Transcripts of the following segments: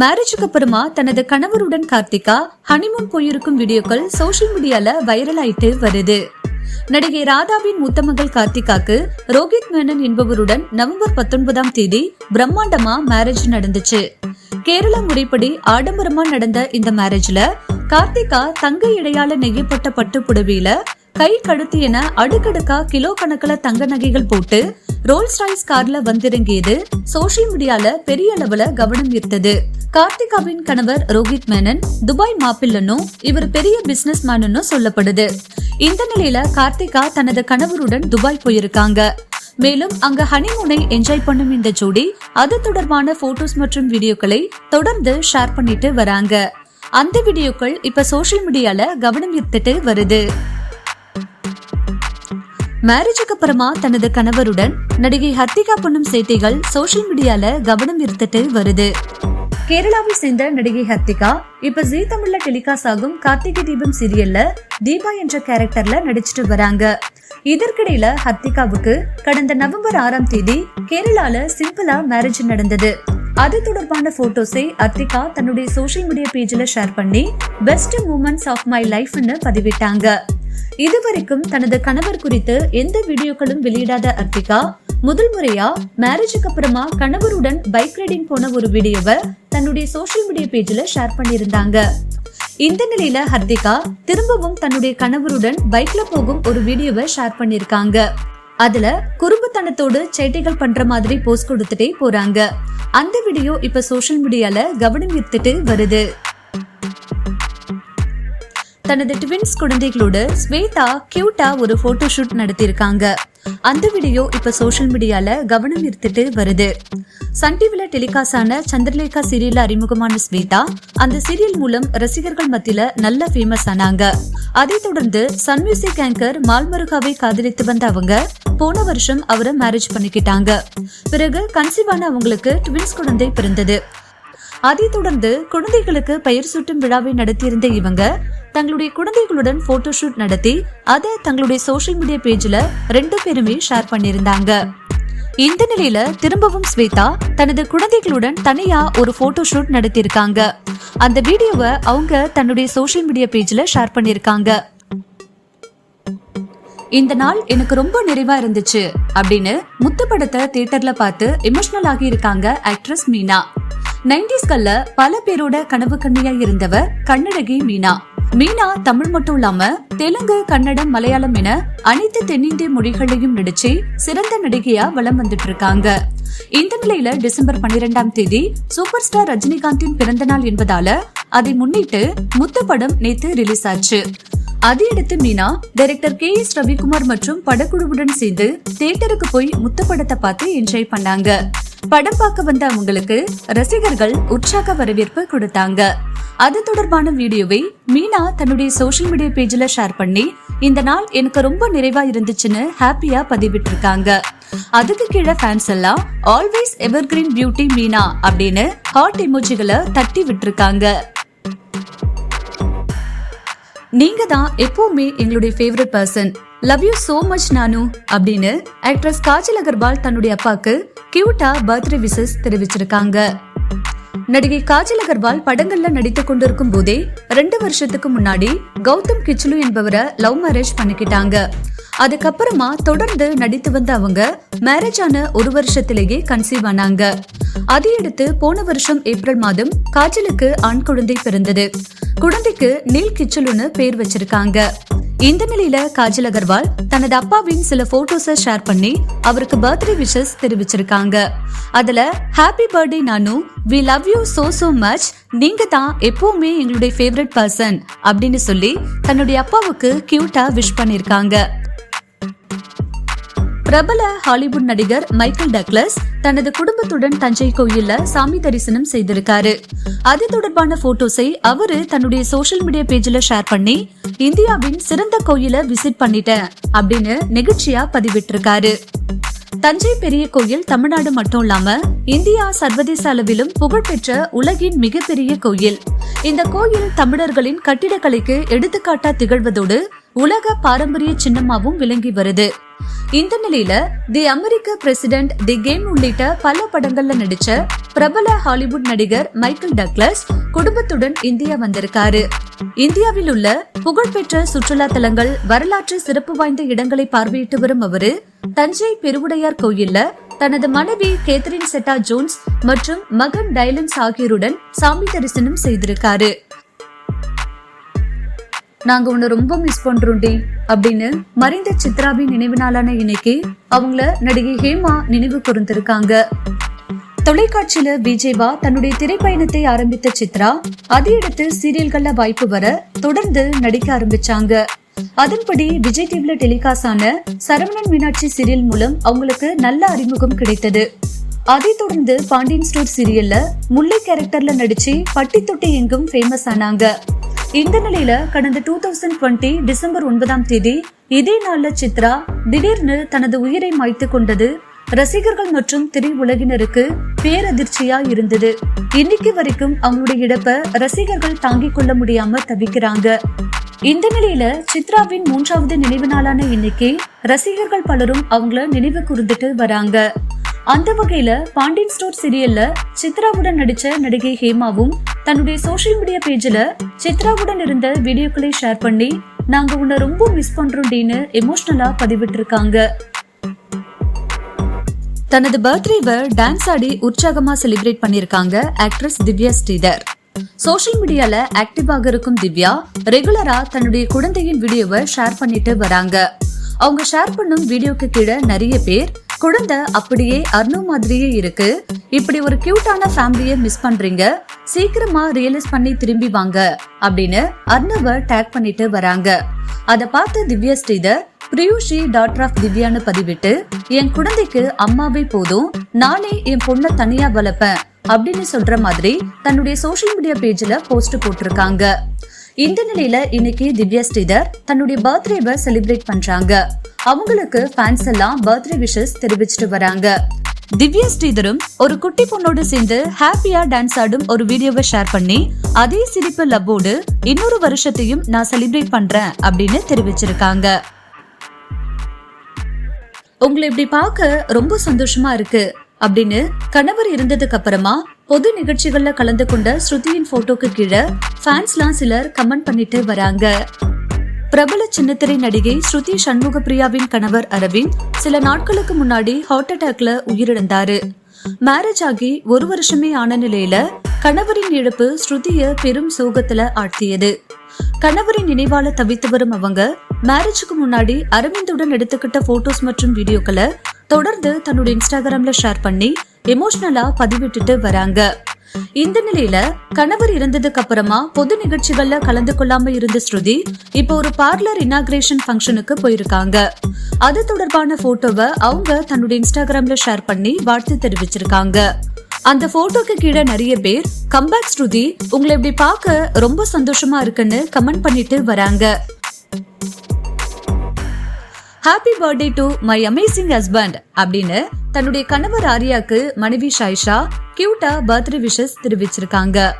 மேரேஜுக்கு அப்புறமா தனது கணவருடன் கார்த்திகா ஹனிமூன் போயிருக்கும் வீடியோக்கள் சோஷியல் மீடியால வைரல் ஆயிட்டு வருது. நடிகை ராதாவின் மூத்த மகள் கார்த்திகாக்கு ரோஹித் மேனன் என்பவருடன் நவம்பர் பத்தொன்பதாம் தேதி பிரம்மாண்டமா மேரேஜ் நடந்துச்சு. கேரள முறைப்படி ஆடம்பரமா நடந்த இந்த மேரேஜ்ல கார்த்திகா தங்க இடையால நெய்யப்பட்ட பட்டு புடவையில கை கழுத்து என அடுக்கடுக்கா கிலோ கணக்குல தங்க நகைகள் போட்டு ரோல்ஸ் ராய்ஸ் கார்ல வந்திறங்கியது சோஷியல் மீடியால பெரிய அளவுல கவனம் ஈர்த்தது. கார்த்திகாவின் கணவர் ரோஹித் மேனன் துபாய் மாப்பிள்ளனும் இவர் பெரிய பிசினஸ் மேனுன்னு சொல்லப்படுது. இந்த நிலையில கார்த்திகா தனது கணவருடன் துபாய் போயிருக்காங்க. மேலும் அங்க ஹனிமூனை என்ஜாய் பண்ணும் இந்த ஜோடி அது தொடர்பான போட்டோஸ் மற்றும் வீடியோக்களை தொடர்ந்து ஷேர் பண்ணிட்டு வராங்க. அந்த வீடியோக்கள் இப்ப சோஷியல் மீடியால கவனம் ஈர்த்துட்டு வருது. மேரேஜுக்கு அப்புறமா தனது கணவருடன் நடிகை ஹர்த்திகா பண்ணும் சேட்டைகள் சோஷியல் மீடியால கவனம் ஈர்த்துட்டு வருது. கேரளாவை சேர்ந்த நடிகை ஹர்த்திகா இப்ப ஜீ தமிழ்ல டெலிகாஸ்ட் ஆகும் கார்த்திகை தீபம் சீரியல்ல தீபா என்ற கேரக்டர்ல நடிச்சிட்டு வராங்க. இதற்கிடையில ஹர்த்திகாவுக்கு கடந்த நவம்பர் ஆறாம் தேதி கேரளால சிம்பிளா மேரேஜ் நடந்தது. அது தொடர்பான போட்டோஸை அர்த்திகா தன்னுடைய சோஷியல் மீடியா பேஜ்ல ஷேர் பண்ணி பெஸ்ட் மூமெண்ட்ஸ் ஆஃப் மை லைஃப்னு பதிவிட்டாங்க. இதுவரைக்கும் தனது கணவர் குறித்து எந்த வீடியோக்களும் வெளியிடாத அர்த்திகா முதல் முறையா மேரேஜுக்கு அப்புறமா கணவருடன் பைக் ரைடிங் போன ஒரு வீடியோவை தன்னுடைய சோஷியல் மீடியா பேஜ்ல ஷேர் பண்ணியிருந்தாங்க. இந்த நிலையில ஹர்திகா திரும்பவும் தன்னுடைய கணவருடன் பைக்ல போகும் ஒரு வீடியோவை ஷேர் பண்ணிருக்காங்க அதுல குறும்புத்தனத்தோடு சேட்டைகள் பண்ற மாதிரி போஸ்ட் கொடுத்துட்டே போறாங்க. அந்த வீடியோ இப்ப சோஷியல் மீடியால கவனம் ஈர்த்துட்டு வருது. தனது ட்வின்ஸ் குழந்தைகளோடு ஸ்வேதா கியூட்டா ஒரு போட்டோ ஷூட் நடத்தியிருக்காங்க. அந்த வீடியோ இப்ப சோஷியல் மீடியால கவனம் ஈர்த்துட்டு வருது. சன் டிவில டெலிகாஸ்ட் ஆன சந்திரலேகா சீரியல்ல அறிமுகமான ஸ்வேதா அந்த சீரியல் மூலம் ரசிகர்கள் மத்தியில நல்ல ஃபேமஸ் ஆனாங்க. அதைத் தொடர்ந்து சன் மியூசிக் ஆங்கர் மால்மருகாவை காதலித்து வந்த அவங்க போன வருஷம் அவரை மேரேஜ் பண்ணிக்கிட்டாங்க. பிறகு கன்சீவான அவங்களுக்கு ட்வின்ஸ் குழந்தை பிறந்தது. அதைத் தொடர்ந்து குழந்தைகளுக்கு பெயர் சூட்டும் விழாவை நடத்தியிருந்த இவங்க தங்களுடைய குழந்தைகளுடன் போட்டோ ஷூட் நடத்தி அதை தங்களுடைய சோஷியல் மீடியா பேஜ்ல ரெண்டு பேருமே ஷேர் பண்ணியிருந்தாங்க. இந்த நிலையில திரும்பவும் ஸ்வேதா தனது குழந்தைகளுடன் தனியா ஒரு போட்டோ ஷூட் நடத்தியிருக்காங்க. அந்த வீடியோவை அவங்க தன்னுடைய சோஷியல் மீடியா பேஜ்ல ஷேர் பண்ணியிருக்காங்க. இந்த நாள் எனக்கு ரொம்ப நிறைவா இருந்துச்சு அப்படின்னு முத்து படத்தை தியேட்டர்ல பார்த்து எமோஷனல் ஆகி இருக்காங்க ஆக்ட்ரஸ் மீனா. நைன்டிஸ்கல்ல பல பேரோட கனவு கண்ணியா இருந்தவர் கண்ணடகி மீனா. மீனா தமிழ் மட்டும் இல்லாம தெலுங்கு கன்னடம் மலையாளம் என அனைத்து தென்னிந்திய மொழிகளையும் நடிச்சு சிறந்த நடிகையா வலம் வந்துட்டு இருக்காங்க. இந்த நிலையில டிசம்பர் பன்னிரெண்டாம் தேதி சூப்பர் ஸ்டார் ரஜினிகாந்தின் பிறந்த நாள் என்பதால அதை முன்னிட்டு முத்து படம் நேத்து ரிலீஸ் ஆச்சு. அதையடுத்து Meena director K S Ravikumar மற்றும் படக்குழுவுடன் சேர்ந்து தியேட்டருக்கு போய் முத்து படத்தை பார்த்து என்ஜாய் பண்ணாங்க. படம் பார்க்க வந்த அவங்களுக்கு ரசிகர்கள் உற்சாக வரவேற்பு கொடுத்தாங்க. அது தொடர்பான வீடியோவை மீனா தன்னுடைய சோஷியல் மீடியா பேஜ்ல ஷேர் பண்ணி இந்த நாள் எனக்கு ரொம்ப நிறைவா இருந்துச்சுன்னு ஹாப்பியா பதிவிட்டு இருக்காங்க அதுக்கு கீழே ஃபேன்ஸ் எல்லாம் ஆல்வேஸ் எவர்கிரீன் பியூட்டி மீனா அப்படின்னு ஹாட் எமோஜிகளை தட்டி விட்டுருக்காங்க. நீங்க தான் எப்பவுமே எங்களுடைய favourite person love you so much Nanu அப்படின்னு ஆக்ட்ரஸ் காஜல் அகர்வால் தன்னுடைய அப்பாக்கு கியூட்டா பர்த்டே விஷஸ் தெரிவிச்சிருக்காங்க. நடிகை காஜல் அகர்வால் படங்கள்ல நடித்துக் கொண்டிருக்கும் போதே ரெண்டு வருஷத்துக்கு முன்னாடி கௌதம் கிச்லு என்பவரை லவ் மேரேஜ் பண்ணிக்கிட்டாங்க. அதுக்கப்புறமா தொடர்ந்து நடித்து வந்த அவங்க மேரேஜ் ஆன ஒரு வருஷத்திலேயே கன்சீவ் ஆனாங்க. அதையடுத்து போன வருஷம் ஏப்ரல் மாதம் காஜலுக்கு ஆண் குழந்தை பிறந்தது. குழந்தைக்கு நீல் கிச்சலுன்னு பேர் வச்சிருக்காங்க. இந்த நிலையில காஜல் அகர்வால் தனது அப்பாவின் சில போட்டோஸை ஷேர் பண்ணி அவருக்கு பர்த்டே விஷஸ் தெரிவிச்சிருக்காங்க. அதுல happy birthday Nanu we love you so so much நீங்க தான் எப்பவுமே எங்களுடைய ஃபேவரட் பர்சன் அப்படின்னு சொல்லி தன்னுடைய அப்பாவுக்கு கியூட்டா விஷ் பண்ணிருக்காங்க. பிரபல ஹாலிவுட் நடிகர் மைக்கேல் டக்லஸ் தனது குடும்பத்துடன் தஞ்சை கோயில்ல சாமி தரிசனம் செய்திருக்காரு. அது தொடர்பான போட்டோஸை அவரு தன்னுடைய சோஷியல் மீடியா பேஜ்ல ஷேர் பண்ணி இந்தியாவின் சிறந்த கோயில விசிட் பண்ணிட்டேன் அப்படின்னு நெகிழ்ச்சியா பதிவிட்டிருக்காரு. தஞ்சை பெரிய கோயில் தமிழ்நாடு மட்டும் இல்லாம இந்தியா சர்வதேச அளவிலும் புகழ்பெற்ற உலகின் மிகப்பெரிய கோயில். இந்த கோயில் தமிழர்களின் கட்டிடக்கலைக்கு எடுத்துக்காட்டா திகழ்வதோடு உலக பாரம்பரிய சின்னமாவும் விளங்கி வருது. இந்த நிலையில தி அமெரிக்க பிரசிடென்ட் தி கேம் உள்ளிட்ட பல படங்கள்ல நடிச்ச பிரபல ஹாலிவுட் நடிகர் மைக்கேல் டக்ளஸ் குடும்பத்துடன் இந்தியா வந்திருக்காரு. இந்தியாவில் உள்ள புகழ்பெற்ற சுற்றுலா தலங்கள் வரலாற்று சிறப்பு வாய்ந்த இடங்களை பார்வையிட்டு வரும் அவரு தஞ்சை பெருவுடையார் கோயில்ல தனது மனைவி கேத்ரின் செட்டா ஜோன்ஸ் மற்றும் மகன் டைலன்ஸ் ஆகியோருடன் சாமி தரிசனம் செய்திருக்காரு. நாங்க உன்னை ரொம்ப மிஸ் பண்றோம்டி அப்படின்னு மறைந்த சித்ராவின் நினைவு நாளான இன்னைக்கு அவங்கள நடிகை ஹேமா நினைவு கூர்ந்திருக்காங்க. தொலைக்காட்சியில விஜய்வா தன்னுடைய திரைப்பயணத்தை ஆரம்பித்த சித்ரா அதையடுத்து சீரியல்கள்ல வாய்ப்பு வர தொடர்ந்து நடிக்க ஆரம்பிச்சாங்க. அதன்படி விஜய் டிவில டெலிகாஸ்ட் ஆன சரவணன் மீனாட்சி சீரியல் மூலம் அவங்களுக்கு நல்ல அறிமுகம் கிடைத்தது. அதை தொடர்ந்து பாண்டியன் ஸ்டோர் சீரியல்ல முல்லை கேரக்டர்ல நடிச்சு பட்டி தொட்டி எங்கும் ஃபேமஸ் ஆனாங்க. இந்த நிலையில கடந்த டூ தௌசண்ட் டுவெண்ட்டி டிசம்பர் ஒன்பதாம் தேதி இதே நாள்ல சித்ரா திடீர்னு தனது உயிரை மாய்த்து கொண்டது ரசிகர்கள் மற்றும் திரையுலகினருக்கு பேரதிர்ச்சியா இருந்தது. இன்னைக்கு வரைக்கும் அவங்களுடைய இழப்ப ரசிகர்கள் தாங்கிக் கொள்ள முடியாம தவிக்கிறாங்க. இந்த நிலையில சித்ராவின் மூன்றாவது நினைவு நாளான இன்னைக்கு ரசிகர்கள் பலரும் அவங்கள நினைவு கூர்ந்துட்டு வராங்க. அந்த வகையில பாண்டியன் ஸ்டோர் சீரியல்ல சித்ராவுடன் நடிச்ச நடிகை ஹேமாவும் தன்னுடைய சோசியல் மீடியா பேஜ்ல சித்ராவுடன் இருந்த வீடியோக்களை ஷேர் பண்ணி நாங்க உன்னை ரொம்ப மிஸ் பண்றோம்னு எமோஷனலா பதிவிட்டிருக்காங்க. தனது பர்த்டேவை டான்ஸ் ஆடி உற்சாகமா செலிப்ரேட் பண்ணிருக்காங்க ஆக்ட்ரஸ் திவ்யா ஸ்ரீதர். சோஷியல் மீடியால ஆக்டிவாக இருக்கும் திவ்யா ரெகுலரா தன்னுடைய குழந்தையின் வீடியோவை ஷேர் பண்ணிட்டு வராங்க. அவங்க ஷேர் பண்ணும் வீடியோக்கு கீழே நிறைய பேர் குழந்தை அப்படியே அர்ணு மாதிரியே இருக்கு. இப்படி ஒரு கியூட்டான ஃபேமிலியை மிஸ் பண்றீங்க. சீக்கிரமா ரியலைஸ் பண்ணி திரும்பி வாங்க அப்படின்னு அர்ணவ டேக் பண்ணிட்டு வராங்க. அத பார்த்து திவ்யா ஸ்ரீதர் பிரியூஷி டாக்டர் ஆஃப் திவ்யான்னு பதிவிட்டு என் குழந்தைக்கு அம்மாவே போதும். நானே என் பொண்ணை தனியா வளர்ப்பேன். அப்படின்னு சொல்ற மாதிரி தன்னுடைய சோஷியல் மீடியா பேஜ்ல போஸ்ட் போட்டிருக்காங்க. இந்த நிலையில இன்னைக்கு திவ்யா ஸ்ரீதர் தன்னுடைய பர்த்டேவை செலிப்ரேட் பண்றாங்க. அவங்களுக்கு ஃபேன்ஸ் எல்லாம் பர்த்டே விஷஸ் தெரிவிச்சிட்டு வராங்க. திவ்யா ஸ்ரீதரும் ஒரு குட்டி பொண்ணோடு சேர்ந்து ஹாப்பியா டான்ஸ் ஆடும் ஒரு வீடியோவை ஷேர் பண்ணி அதே சிரிப்பு லவ்வோடு இன்னொரு வருஷத்தையும் நான் செலிப்ரேட் பண்றேன் அப்படின்னு தெரிவிச்சிருக்காங்க. உங்களை இப்படி பார்க்க ரொம்ப சந்தோஷமா இருக்கு அப்படின்னு கணவர் இருந்ததுக்கு அப்புறமா பொது நிகழ்ச்சிகள்ல கலந்து கொண்ட ஸ்ருதியின் போட்டோக்கு கீழே ஃபேன்ஸ்லாம் சிலர் கமெண்ட் பண்ணிட்டு வராங்க. பிரபல சின்னத்திரை நடிகை ஸ்ருதி சண்முக பிரியாவின் கணவர் அரவிந்த் சில நாட்களுக்கு முன்னாடி ஹார்ட் அட்டாக்ல உயிரிழந்தாரு. மேரேஜ் ஆகி ஒரு வருஷமே ஆன நிலையில கணவரின் இழப்பு ஸ்ருதிய பெரும் சோகத்துல ஆழ்த்தியது. கணவரின் நினைவால தவித்து வரும் அவங்க மேரேஜுக்கு முன்னாடி அரவிந்துடன் எடுத்துக்கிட்ட போட்டோஸ் மற்றும் வீடியோக்களை தொடர்ந்து தன்னோட இன்ஸ்டாகிராம்ல ஷேர் பண்ணி எமோஷனலா பதிவிட்டுட்டு வராங்க. இந்த நிலையில கணவர் இறந்ததுக்கு அப்புறமா பொது நிகழ்ச்சிகள்ல கலந்து கொள்ளாம இருந்த ஸ்ருதி இப்போ ஒரு பார்லர் இனாகிரேஷன் ஃபங்க்ஷனுக்கு போயிருக்காங்க. அது தொடர்பான போட்டோவை அவங்க தன்னுடைய இன்ஸ்டாகிராம்ல ஷேர் பண்ணி வாழ்த்து தெரிவிச்சிருக்காங்க. அந்த போட்டோக்கு கீழே நிறைய பேர் கம்பேக் ஸ்ருதி உங்களை இப்படி பார்க்க ரொம்ப சந்தோஷமா இருக்குன்னு கமெண்ட் பண்ணிட்டு வராங்க. Happy birthday to my amazing husband அப்படின்னு தன்னுடைய கணவர் ஆரியாக்கு மனைவி ஷாய்ஷா கியூட்டா பர்த்டே விஷஸ் தெரிவிச்சிருக்காங்க.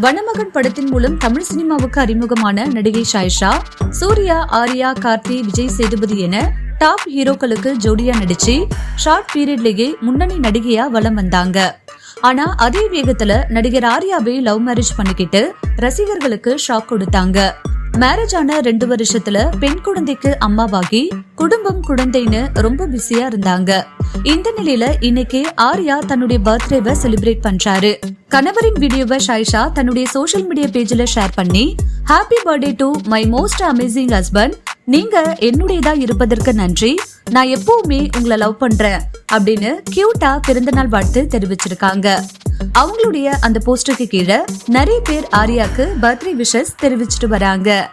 வனமகன் படத்தின் மூலம் தமிழ் சினிமாவுக்கு அறிமுகமான நடிகை ஷாய்ஷா சூர்யா ஆர்யா கார்த்தி விஜய் சேதுபதி என டாப் ஹீரோக்களுக்கு ஜோடியா நடிச்சு ஷார்ட் பீரியட்லேயே முன்னணி நடிகையா வலம் வந்தாங்க. ஆனா அதே வேகத்துல நடிகர் ஆர்யாவை லவ் மேரேஜ் பண்ணிக்கிட்டு ரசிகர்களுக்கு ஷாக் கொடுத்தாங்க. மேரேஜ் ஆன ரெண்டு வருஷத்துல பெண் குழந்தைக்கு அம்மாவாகி குடும்பம் குழந்தைன்னு ரொம்ப பிஸியா இருந்தாங்க. இந்த நிலையில இன்னைக்கு ஆர்யா தன்னுடைய பர்த்டேவை செலிப்ரேட் பண்றாரு. கணவரின் வீடியோவை ஷாயிஷா தன்னுடைய சோஷியல் மீடியா பேஜ்ல ஷேர் பண்ணி happy birthday to my most amazing husband நீங்க என்னுடையதா இருப்பதற்கு நன்றி. நான் எப்பவுமே உங்களை லவ் பண்றேன். அப்படின்னு கியூட்டா பிறந்தநாள் வாழ்த்து தெரிவிச்சிருக்காங்க. அவங்களுடைய அந்த போஸ்டருக்கு கீழே நிறைய பேர் ஆர்யாக்கு பர்த்டே விஷஸ் தெரிவிச்சிட்டு வராங்க.